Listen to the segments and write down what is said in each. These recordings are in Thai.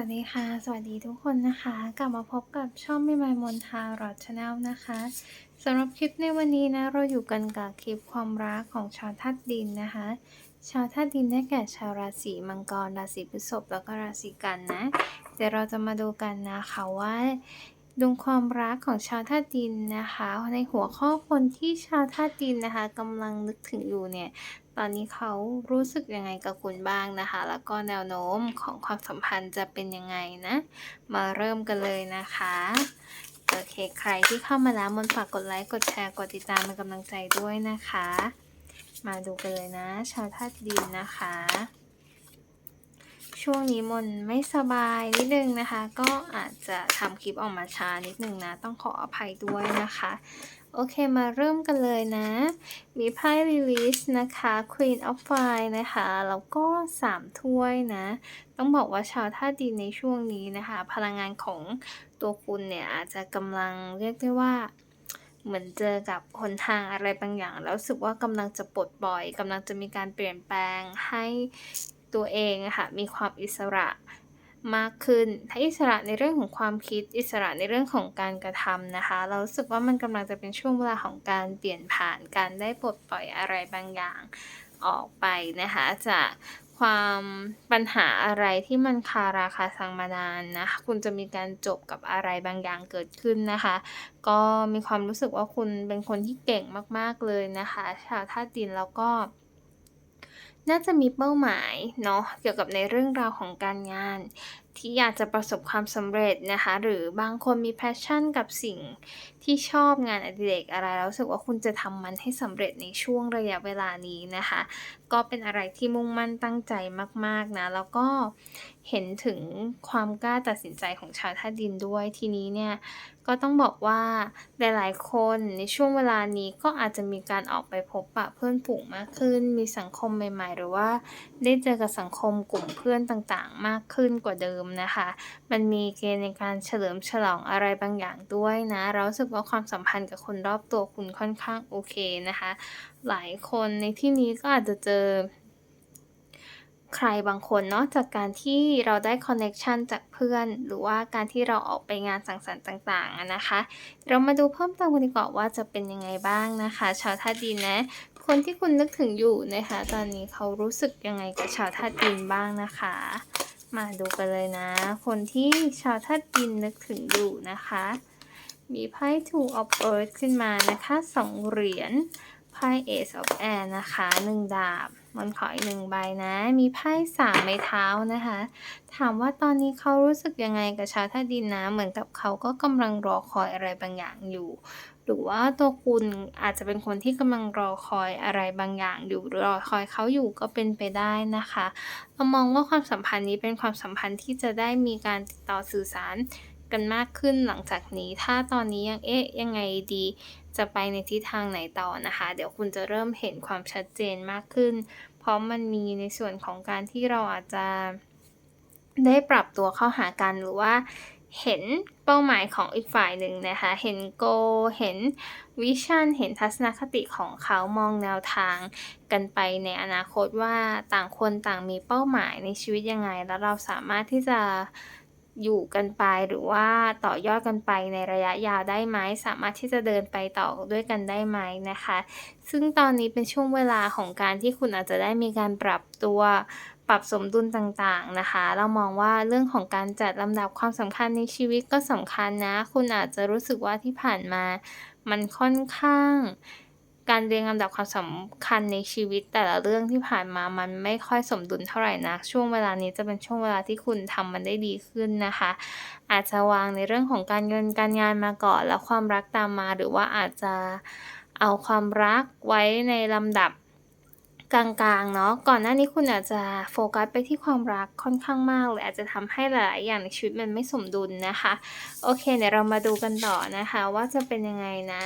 วัสดีค่ะ สวัสดีทุกคนนะคะ กลับมาพบกับช่องไม่ไมมนทารอดชาแนลนะคะสำหรับคลิปในวันนี้นะ เราอยู่กันกับคลิปความรักของชาวธาตุดินนะคะ ชาวธาตุดินได้แก่ชาวราศีมังกร ราศีพฤษภแล้วก็ราศีกันนะ เดี๋ยวเราจะมาดูกันนะคะว่า ดวงความรักของชาวธาตุดินนะคะ ในหัวข้อคนที่ชาวธาตุดินนะคะกำลังนึกถึงอยู่เนี่ยตอนนี้เขารู้สึกยังไงกับคุณบ้างนะคะ แล้วก็แนวโน้มของความสัมพันธ์จะเป็นยังไงนะ มาเริ่มกันเลยนะคะโอเคใครที่เข้ามาแล้วมนฝากกดไลค์กดแชร์กดติดตามเป็นกำลังใจด้วยนะคะ มาดูกันเลยนะ ชาวธาตุดินนะคะ ช่วงนี้มนไม่สบายนิดนึงนะคะ ก็อาจจะทำคลิปออกมาช้านิดนึงนะ ต้องขออภัยด้วยนะคะ โอเคมาเริ่มกันเลยนะ มีไพ่ release นะคะ Queen of Fire นะคะ แล้วก็ 3 ถ้วยนะ ต้องบอกว่าชาวธาตุดินในช่วงนี้นะคะ พลังงานของตัวคุณเนี่ยอาจจะกำลังเรียกได้ว่าเหมือนเจอกับหนทางอะไรบางอย่าง แล้วรู้สึกว่ากำลังจะปลดปล่อยกำลังจะมีการเปลี่ยนแปลงให้ ตัวเองอะค่ะมีความอิสระมากขึ้นถ้าอิสระในเรื่องของความคิดอิสระในเรื่องของการกระทำนะคะ เรารู้สึกว่ามันกำลังจะเป็นช่วงเวลาของการเปลี่ยนผ่านการได้ปลดปล่อยอะไรบางอย่างออกไปนะคะจากความปัญหาอะไรที่มันคาราคาซังมานานนะคะคุณจะมีการจบกับอะไรบางอย่างเกิดขึ้นนะคะ ก็มีความรู้สึกว่าคุณเป็นคนที่เก่งมาก ๆเลยนะคะ ชาวธาตุดินแล้วก็ น่าจะมีเป้าหมายเนาะเกี่ยวกับในเรื่องราวของการงาน ที่อยากจะประสบความสำเร็จนะคะ หรือบางคนมีแพชชั่นกับสิ่ง ที่ชอบงานอดิเรกอะไรแล้วรู้สึกว่าคุณจะทำมันให้สำเร็จในช่วงระยะเวลานี้นะคะ ก็เป็นอะไรที่มุ่งมั่นตั้งใจมากๆนะ แล้วก็เห็นถึงความกล้าตัดสินใจของชาวธาดินด้วยทีนี้เนี่ย ก็ต้องบอกว่าหลายๆคนในช่วงเวลานี้ก็อาจจะมีการออกไปพบปะเพื่อนฝูงมากขึ้น มีสังคมใหม่ ๆ หรือว่าได้เจอกับสังคมกลุ่มเพื่อนต่างๆ มากขึ้นกว่าเดิมนะคะ มันมีเกณฑ์ในการเฉลิมฉลองอะไรบางอย่างด้วยนะเราสึกว่าความสัมพันธ์กับคนรอบตัวคุณค่อนข้างโอเคนะคะ หลายคนในที่นี้ก็อาจจะเจอใครบางคนเนาะจากการที่เราได้คอนเน็ชันจากเพื่อน หรือว่าการที่เราออกไปงานสังสรรค์ต่างๆนะคะ เรามาดูเพิ่มเติมกันดีกว่าว่าจะเป็นยังไงบ้างนะคะ ชาวธาตุดินนะ คนที่คุณนึกถึงอยู่นะคะ ตอนนี้เขารู้สึกยังไงกับชาวธาตุดินบ้างนะคะ มาดูกันเลยนะ คนที่ชาวธาตุดินนึกถึงอยู่นะคะ มีไพ่ Two of Earth ขึ้นมานะคะสองเหรียญไพ่ Ace of Air นะคะหนึ่งดาบมันขออีกหนึ่งใบนะ มีไพ่สามไม้เท้านะคะ ถามว่าตอนนี้เขารู้สึกยังไงกับชาวธาตุดินนะ เหมือนกับเขาก็กำลังรอคอยอะไรบางอย่างอยู่ หรือว่าตัวคุณอาจจะเป็นคนที่กำลังรอคอยอะไรบางอย่างอยู่หรือรอคอยเขาอยู่ก็เป็นไปได้นะคะเรามองว่าความสัมพันธ์นี้เป็นความสัมพันธ์ที่จะได้มีการติดต่อสื่อสาร กันมากขึ้นหลังจากนี้ ถ้าตอนนี้ยังเอ๊ะยังไงดี จะไปในทิศทางไหนต่อนะคะ เดี๋ยวคุณจะเริ่มเห็นความชัดเจนมากขึ้น เพราะมันมีในส่วนของการที่เราอาจจะได้ปรับตัวเข้าหากันหรือว่าเห็นเป้าหมายของอีกฝ่ายหนึ่งนะคะ เห็นโก เห็นวิชั่น เห็นทัศนคติของเขามองแนวทางกันไปในอนาคตว่าต่างคนต่างมีเป้าหมายในชีวิตยังไง แล้วเราสามารถที่จะ อยู่กันไปหรือว่าต่อยอดกันไปในระยะยาวได้ไหมสามารถที่จะเดินไปต่อด้วยกันได้ไหมนะคะ ซึ่งตอนนี้เป็นช่วงเวลาของการที่คุณอาจจะได้มีการปรับตัวปรับสมดุลต่างๆนะคะ เรามองว่าเรื่องของการจัดลำดับความสำคัญในชีวิตก็สำคัญนะ คุณอาจจะรู้สึกว่าที่ผ่านมา มันค่อนข้าง การเรียงลำดับความสำคัญในชีวิตแต่ละเรื่องที่ผ่านมามันไม่ค่อยสมดุลเท่าไหร่นักช่วงเวลานี้จะเป็นช่วงเวลาที่คุณทำมันได้ดีขึ้นนะคะ อาจจะวางในเรื่องของการเงินการงานมาก่อน แล้วความรักตามมา หรือว่าอาจจะเอาความรักไว้ในลำดับกลางๆเนาะก่อนหน้านี้คุณอาจจะโฟกัสไปที่ความรักค่อนข้างมากเลยอาจจะทำให้หลายๆอย่างในชีวิตมันไม่สมดุลนะคะ โอเคเดี๋ยวเรามาดูกันต่อนะคะ ว่าจะเป็นยังไงนะ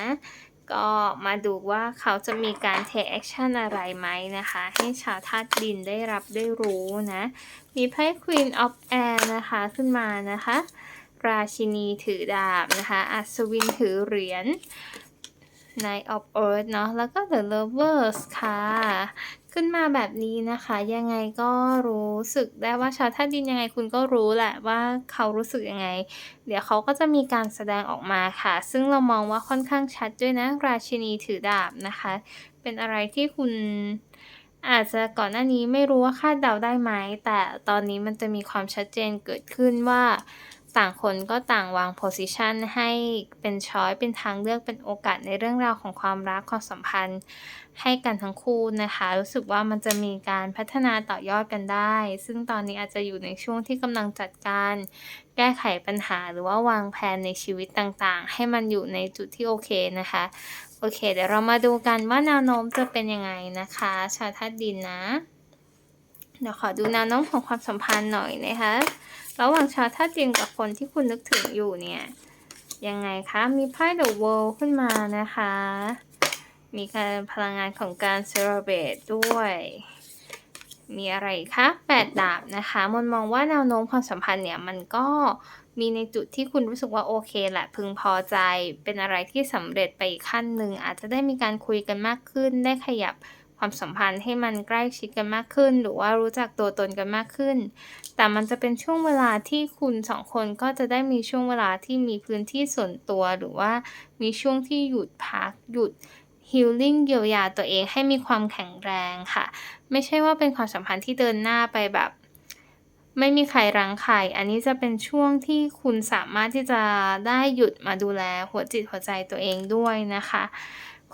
ก็มาดูว่าเขาจะมีการเทคแอคชั่นอะไรไหมนะคะ ให้ชาวธาตุดินได้รับได้รู้นะ มีไพ่ Queen of Air นะคะขึ้นมานะคะ ราชินีถือดาบนะคะ อัศวินถือเหรียญ Knight of Earth เนาะแล้วก็ The Lovers ค่ะขึ้นมาแบบนี้นะคะ ยังไงก็รู้สึกได้ว่าชาวธาตุดินยังไงคุณก็รู้แหละว่าเขารู้สึกยังไง เดี๋ยวเขาก็จะมีการแสดงออกมาค่ะ ซึ่งเรามองว่าค่อนข้างชัดด้วยนะ ราชินีถือดาบนะคะ เป็นอะไรที่คุณอาจจะก่อนหน้านี้ไม่รู้ว่าคาดเดาได้ไหม แต่ตอนนี้มันจะมีความชัดเจนเกิดขึ้นว่า ต่างคนก็ต่างวางโพสิชันให้เป็นช้อยเป็นทางเลือกเป็นโอกาสในเรื่องราวของความรักความสัมพันธ์ ให้กันทั้งคู่นะคะ รู้สึกว่ามันจะมีการพัฒนาต่อยอดกันได้ ซึ่งตอนนี้อาจจะอยู่ในช่วงที่กำลังจัดการ แก้ไขปัญหาหรือว่าวางแผนในชีวิตต่างๆ ให้มันอยู่ในจุดที่โอเคนะคะ โอเค เดี๋ยวเรามาดูกันว่าแนวโน้มจะเป็นยังไงนะคะ ชาวธาตุดินนะ เดี๋ยวขอดูแนวโน้มของความสัมพันธ์หน่อยนะคะ ระหว่างชาวธาตุดินกับคนที่คุณนึกถึงอยู่เนี่ย ยังไงคะ มีไพ่ The World ขึ้นมานะคะ มีการพลังงานของการ celebrate ด้วย มีอะไรคะแปดดาบนะคะมนมองว่าแนวโน้มความสัมพันธ์เนี่ยมันก็มีในจุดที่คุณรู้สึกว่าโอเคแหละพึงพอใจ เป็นอะไรที่สำเร็จไปอีกขั้นหนึ่งอาจจะได้มีการคุยกันมากขึ้น ได้ขยับความสัมพันธ์ให้มันใกล้ชิดกันมากขึ้น หรือว่ารู้จักตัวตนกันมากขึ้น แต่มันจะเป็นช่วงเวลาที่คุณสองคนก็จะได้มีช่วงเวลาที่มีพื้นที่ส่วนตัว หรือว่ามีช่วงที่หยุดพักหยุด healing เยียวยาตัวเองให้มีความแข็งแรงค่ะ ไม่ใช่ว่าเป็นความสัมพันธ์ที่เดินหน้าไปแบบ ไม่มีใครรังใครอันนี้จะเป็นช่วงที่คุณสามารถที่จะได้หยุดมาดูแลหัวจิตหัวใจตัวเองด้วยนะคะ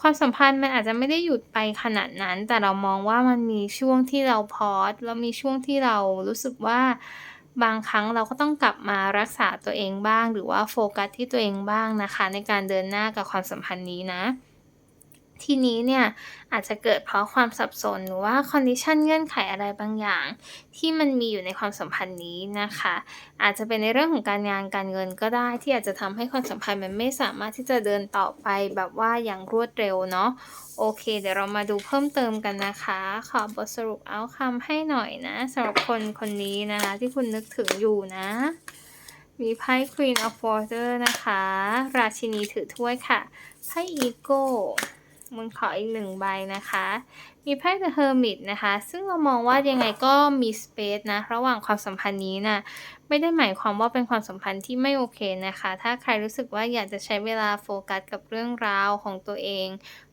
ความสัมพันธ์มันอาจจะไม่ได้หยุดไปขนาดนั้น แต่เรามองว่ามันมีช่วงที่เราพอสแล้วมีช่วงที่เรารู้สึกว่าบางครั้งเราก็ต้องกลับมารักษาตัวเองบ้าง หรือว่าโฟกัสที่ตัวเองบ้างนะคะ ในการเดินหน้ากับความสัมพันธ์นี้นะ ทีนี้เนี่ยอาจจะเกิดเพราะความสับสนหรือว่าคอนดิชันเงื่อนไขอะไรบางอย่าง ที่มันมีอยู่ในความสัมพันธ์นี้นะคะ อาจจะเป็นในเรื่องของการงานการเงินก็ได้ที่อาจจะทำให้ความสัมพันธ์มันไม่สามารถที่จะเดินต่อไปแบบว่าอย่างรวดเร็วเนาะโอเค เดี๋ยวเรามาดูเพิ่มเติมกันนะคะ ขอบทสรุปเอาคำให้หน่อยนะสำหรับคนคนนี้นะคะ ที่คุณนึกถึงอยู่นะ มีไพ่ Queen of Water นะคะ ราชินีถือถ้วยค่ะไพ่ Ego มุนขออีกหนึ่งใบนะคะ มีไพ่ The Hermit นะคะ ซึ่งเรามองว่ายังไงก็มี space นะ ระหว่างความสัมพันธ์นี้นะไม่ได้หมายความว่าเป็นความสัมพันธ์ที่ไม่โอเคนะคะ ถ้าใครรู้สึกว่าอยากจะใช้เวลาโฟกัสกับเรื่องราวของตัวเอง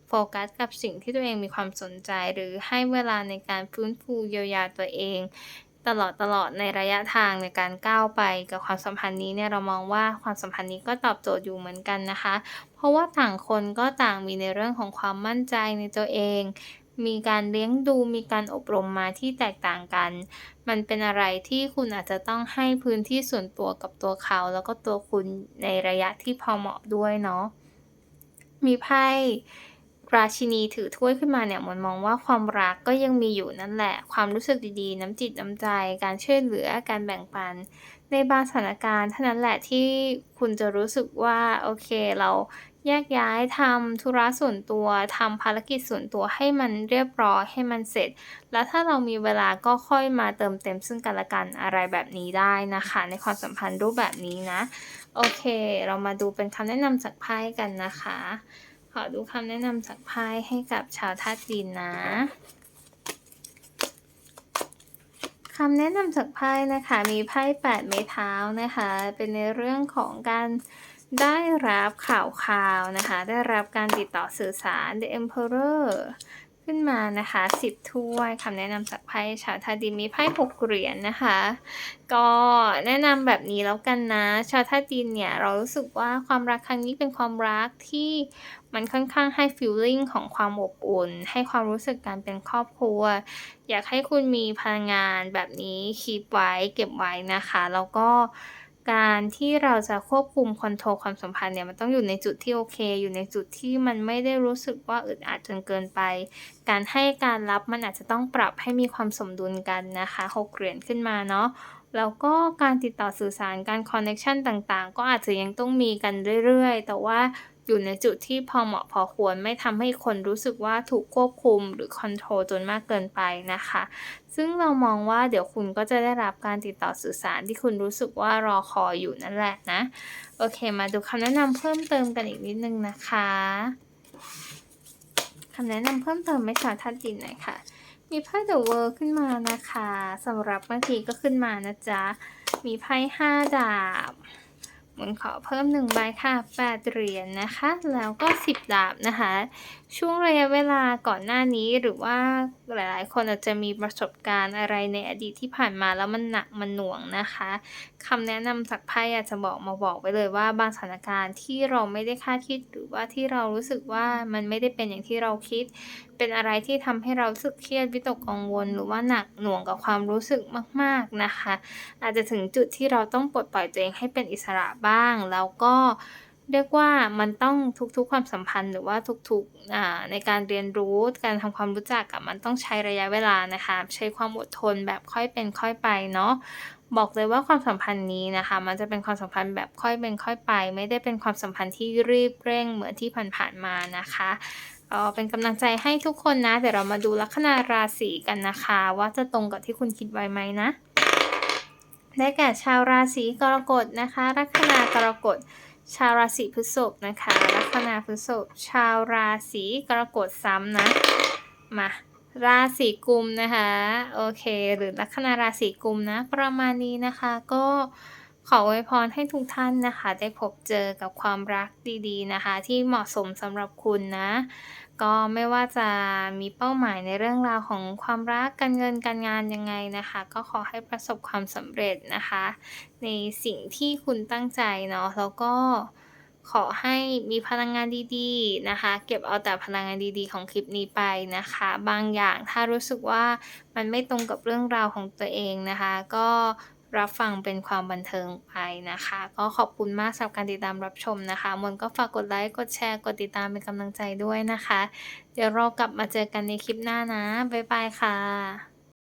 โฟกัสกับสิ่งที่ตัวเองมีความสนใจ หรือให้เวลาในการฟื้นฟูเยียวยาตัวเอง ตลอดตลอดในระยะทางในการก้าวไปกับความสัมพันธ์นี้เนี่ยเรามองว่าความสัมพันธ์นี้ก็ตอบโจทย์อยู่เหมือนกันนะคะ เพราะว่าต่างคนก็ต่างมีในเรื่องของความมั่นใจในตัวเอง มีการเลี้ยงดูมีการอบรมมาที่แตกต่างกัน มันเป็นอะไรที่คุณอาจจะต้องให้พื้นที่ส่วนตัวกับตัวเขา แล้วก็ตัวคุณในระยะที่พอเหมาะด้วยเนาะมีไพ่ ราชินีถือถ้วยขึ้นมาเนี่ยมันมองว่าความรักก็ยังมีอยู่นั่นแหละ ความรู้สึกดีๆ น้ำจิตน้ำใจ การช่วยเหลือการแบ่งปัน ในบางสถานการณ์เท่านั้นแหละที่คุณจะรู้สึกว่าโอเคเราแยกย้ายทำธุระส่วนตัวทำภารกิจส่วนตัวให้มันเรียบร้อยให้มันเสร็จ แล้วถ้าเรามีเวลาก็ค่อยมาเติมเต็มซึ่งกันและกันอะไรแบบนี้ได้นะคะ ในความสัมพันธ์รูปแบบนี้นะ โอเค เรามาดูเป็นคำแนะนำจากไพ่กันนะคะ ขอดูคำแนะนำจากไพ่ให้กับชาวธาตุดินนะคำแนะนำจากไพ่นะคะมีไพ่แปดไม้เท้านะคะ เป็นในเรื่องของการได้รับข่าวข่าวนะคะ ได้รับการติดต่อสื่อสาร The Emperor ขึ้นมานะคะสิบถ้วยคำแนะนำจากไพ่ชาวธาตุดินมีไพ่หกเหรียญนนะคะ ก็แนะนำแบบนี้แล้วกันนะ ชาวธาตุดินเนี่ยเรารู้สึกว่าความรักครั้งนี้เป็นความรักที่ มันค่อนข้างให้ฟีลลิ่งของความอบอุ่น ให้ความรู้สึกการเป็นครอบครัว อยากให้คุณมีพลังงานแบบนี้คีปไว้เก็บไว้นะคะ แล้วก็การที่เราจะควบคุมคอนโทรลความสัมพันธ์เนี่ยมันต้องอยู่ในจุดที่โอเค อยู่ในจุดที่มันไม่ได้รู้สึกว่าอึดอัดจนเกินไป การให้การรับมันอาจจะต้องปรับให้มีความสมดุลกันนะคะหกเหรียญขึ้นมาเนาะแล้วก็การติดต่อสื่อสารการคอนเน็ชันต่างๆ ก็อาจจะยังต้องมีกันเรื่อยๆ แต่ว่า อยู่ในจุดที่พอเหมาะพอควรไม่ทำให้คนรู้สึกว่าถูกควบคุมหรือคอนโทรลจนมากเกินไปนะคะ ซึ่งเรามองว่าเดี๋ยวคุณก็จะได้รับการติดต่อสื่อสารที่คุณรู้สึกว่ารอคอยอยู่นั่นแหละนะ โอเค มาดูคำแนะนำเพิ่มเติมกันอีกนิดนึงนะคะคำแนะนำเพิ่มเติมไม่ชาวทัดดินหน่อยค่ะ มีไพ่ The World ขึ้นมานะคะสำหรับเมื่อกี้ก็ขึ้นมานะจ๊ะ มีไพ่ห้าดาบ หมุนขอเพิ่มหนึ่งใบค่ะแปดเหรียญนะคะ แล้วก็สิบดาบนะคะ ช่วงระยะเวลาก่อนหน้านี้หรือว่าหลายๆ คนอาจจะมีประสบการณ์อะไรในอดีตที่ผ่านมาแล้วมันหนักมันหน่วงนะคะ คำแนะนำจากไพ่อยากจะบอกมาบอกไว้เลยว่าบางสถานการณ์ที่เราไม่ได้คาดคิดหรือว่าที่เรารู้สึกว่ามันไม่ได้เป็นอย่างที่เราคิด เป็นอะไรที่ทำให้เราสึกเครียดวิตกกังวล หรือว่าหนักหน่วงกับความรู้สึกมาก ๆนะคะ อาจจะถึงจุดที่เราต้องปลดปล่อยตัวเองให้เป็นอิสระบ้าง แล้วก็เรียกว่ามันต้องทุกๆความสัมพันธ์หรือว่าทุกๆในการเรียนรู้การทำความรู้จักกับมันต้องใช้ระยะเวลานะคะ ใช้ความอดทนแบบค่อยเป็นค่อยไปเนาะ บอกเลยว่าความสัมพันธ์นี้นะคะ มันจะเป็นความสัมพันธ์แบบค่อยเป็นค่อยไป ไม่ได้เป็นความสัมพันธ์ที่รีบเร่งเหมือนที่ผ่านๆมานะคะเออเป็นกำลังใจให้ทุกคนนะ เดี๋ยวเรามาดูลัคนาราศีกันนะคะ ว่าจะตรงกับที่คุณคิดไว้ไหมนะ ได้แก่ชาวราศีกรกฎนะคะลัคนากรกฎชาวราศีพฤษภนะคะลัคนาพฤษภชาวราศีกรกฎซ้ำนะมา ราศีกุมนะคะ โอเค หรือลัคนาราศีกุมนะ ประมาณนี้นะคะก็ขออวยพรให้ทุกท่านนะคะ ได้พบเจอกับความรักดีๆนะคะ ที่เหมาะสมสำหรับคุณนะ ก็ไม่ว่าจะมีเป้าหมายในเรื่องราวของความรักการเงินการงานยังไงนะคะ ก็ขอให้ประสบความสำเร็จนะคะ ในสิ่งที่คุณตั้งใจเนาะแล้วก็ ขอให้มีพลังงานดีๆนะคะ เก็บเอาแต่พลังงานดีๆ ของคลิปนี้ไปนะคะ บางอย่างถ้ารู้สึกว่ามันไม่ตรงกับเรื่องราวของตัวเองนะคะ ก็รับฟังเป็นความบันเทิงไปนะคะ ก็ขอบคุณมากสำหรับการติดตามรับชมนะคะมนก็ฝากกดไลค์กดแชร์กดติดตามเป็นกำลังใจด้วยนะคะ เดี๋ยวเรากลับมาเจอกันในคลิปหน้านะ บ๊ายบายค่ะ